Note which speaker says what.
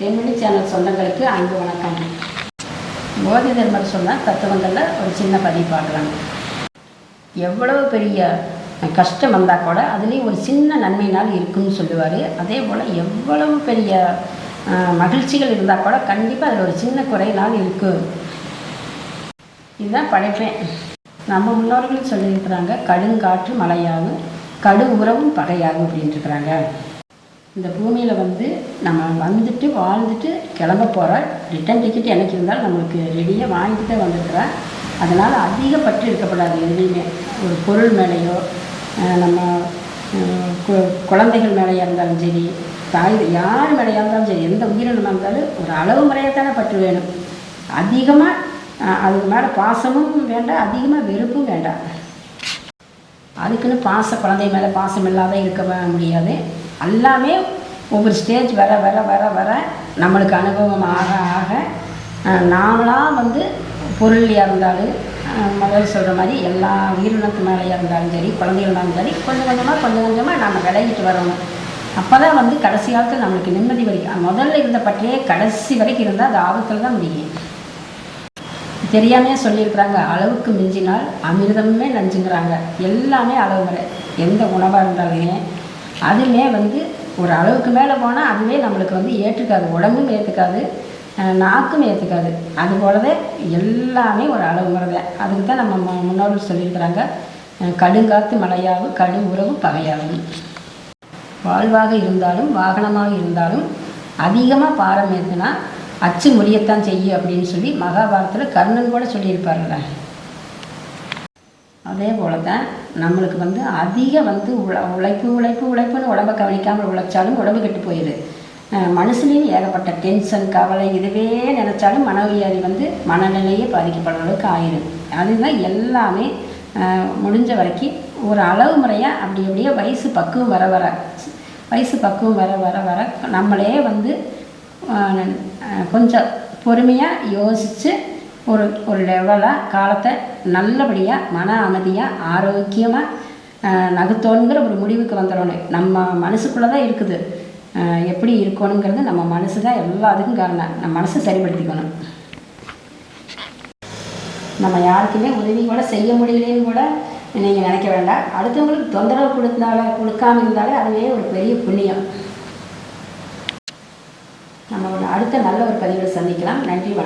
Speaker 1: தென்வெளி channel சொந்தங்களுக்கு அன்பு வணக்கம் போதி தர்மர் சொன்ன தத்துவங்களில் ஒரு சின்ன பதிவு பாடுறாங்க எவ்வளவு பெரிய கஷ்டம் வந்தால் கூட அதுலேயும் ஒரு சின்ன நன்மைனால் இருக்குன்னு சொல்லுவார் அதே போல் எவ்வளவு பெரிய மகிழ்ச்சிகள் இருந்தால் கூட கண்டிப்பாக அதில் ஒரு சின்ன குறைனால் இருக்கும் இதுதான் படைப்பேன் நம்ம முன்னோர்கள் சொல்லியிருக்கிறாங்க கடுங்காற்று மழையாகும் கடு உறவும் பகையாகும் அப்படின்ட்டுருக்குறாங்க இந்த பூமியில் வந்து நம்ம வந்துட்டு வாழ்ந்துட்டு கிளம்ப போகிறோம் ரிட்டன் டிக்கெட் எனக்கு இருந்தாலும் நம்மளுக்கு ரெடியாக வாங்கிட்டு தான் வந்திருக்கிறேன் அதனால் அதிக பற்று இருக்கப்படாது எதுலேயுமே ஒரு பொருள் மேலேயோ நம்ம குழந்தைகள் மேலேயாக இருந்தாலும் சரி தாய் யார் மேலேயாக இருந்தாலும் சரி எந்த உயிரினமாக இருந்தாலும் ஒரு அளவு முறையாக தானே பற்று வேணும் அதிகமாக அதுக்கு மேலே பாசமும் வேண்டாம் அதிகமாக வெறுப்பும் வேண்டாம் அதுக்குன்னு பாச குழந்தை மேலே பாசம் இல்லாத இருக்க முடியாது எல்லாமே ஒவ்வொரு ஸ்டேஜ் வர வர வர வர நம்மளுக்கு அனுபவம் ஆக ஆக நாமளாக வந்து பொருள் இருந்தாலும் முதல்ல சொல்கிற மாதிரி எல்லா உயிரினத்து மேலே இருந்தாலும் சரி குழந்தைகள் இருந்தாலும் சரி கொஞ்சம் கொஞ்சமாக கொஞ்சம் கொஞ்சமாக நம்ம விளையிட்டு வரணும் அப்போ தான் வந்து கடைசி காலத்தில் நம்மளுக்கு நிம்மதி வரைக்கும் முதல்ல இருந்த பற்றியே கடைசி வரைக்கும் இருந்தால் அது ஆபத்தில் தான் முடியும் தெரியாமையே சொல்லியிருக்கிறாங்க அளவுக்கு மிஞ்சினால் அமிர்தமே நஞ்சுங்கிறாங்க எல்லாமே அளவு வரை எந்த உணவாக இருந்தாலுமே அதுவுமே வந்து ஒரு அளவுக்கு மேலே போனால் அதுவே நம்மளுக்கு வந்து ஏற்றுக்காது உடம்பும் ஏற்றுக்காது நாக்கும் ஏற்றுக்காது அதுபோலவே எல்லாமே ஒரு அளவுங்கிறது அதுக்கு தான் நம்ம முன்னோர்கள் சொல்லியிருக்கிறாங்க கடுங்காத்து மழையாகும் கடும் உறவு பகையாகும் வாழ்வாக இருந்தாலும் வாகனமாக இருந்தாலும் அதிகமாக பாரம் ஏற்றுனா அச்சு முடியத்தான் செய்யும் அப்படின்னு சொல்லி மகாபாரத்தில் கர்ணன் கூட சொல்லியிருப்பாருல்ல அதே போல் தான் நம்மளுக்கு வந்து அதிக வந்து உழ உழைப்பு உழைப்பு உழைப்புன்னு உடம்பை கவனிக்காமல் உழைச்சாலும் உடம்பு கெட்டு போயிடு மனசுலேயும் ஏகப்பட்ட டென்ஷன் கவலை இதுவே நினச்சாலும் மனவியாதி வந்து மனநிலையே பாதிக்கப்படுற அளவுக்கு ஆயிரும் அதுதான் எல்லாமே முடிஞ்ச வரைக்கும் ஒரு அளவு முறையாக அப்படி அப்படியே வயசு பக்குவம் வர வர வயசு பக்குவம் வர வர வர நம்மளே வந்து கொஞ்சம் பொறுமையாக யோசித்து ஒரு ஒரு லெவலாக காலத்தை நல்லபடியாக மன அமைதியாக ஆரோக்கியமாக நகுத்தோங்கிற ஒரு முடிவுக்கு வந்துடணும் நம்ம மனசுக்குள்ளே தான் இருக்குது எப்படி இருக்கணுங்கிறது நம்ம மனசு தான் எல்லாத்துக்கும் காரணம் நம்ம மனசை சரிப்படுத்திக்கணும் நம்ம யாருக்குமே உதவி கூட செய்ய முடியலன்னு கூட நீங்கள் நினைக்க வேண்டாம் அடுத்தவங்களுக்கு தொந்தரவு கொடுத்தால கொடுக்காமல் இருந்தாலே அதுவே ஒரு பெரிய புண்ணியம் நம்ம அடுத்த நல்ல ஒரு பதிவில் சந்திக்கலாம் நன்றி வணக்கம்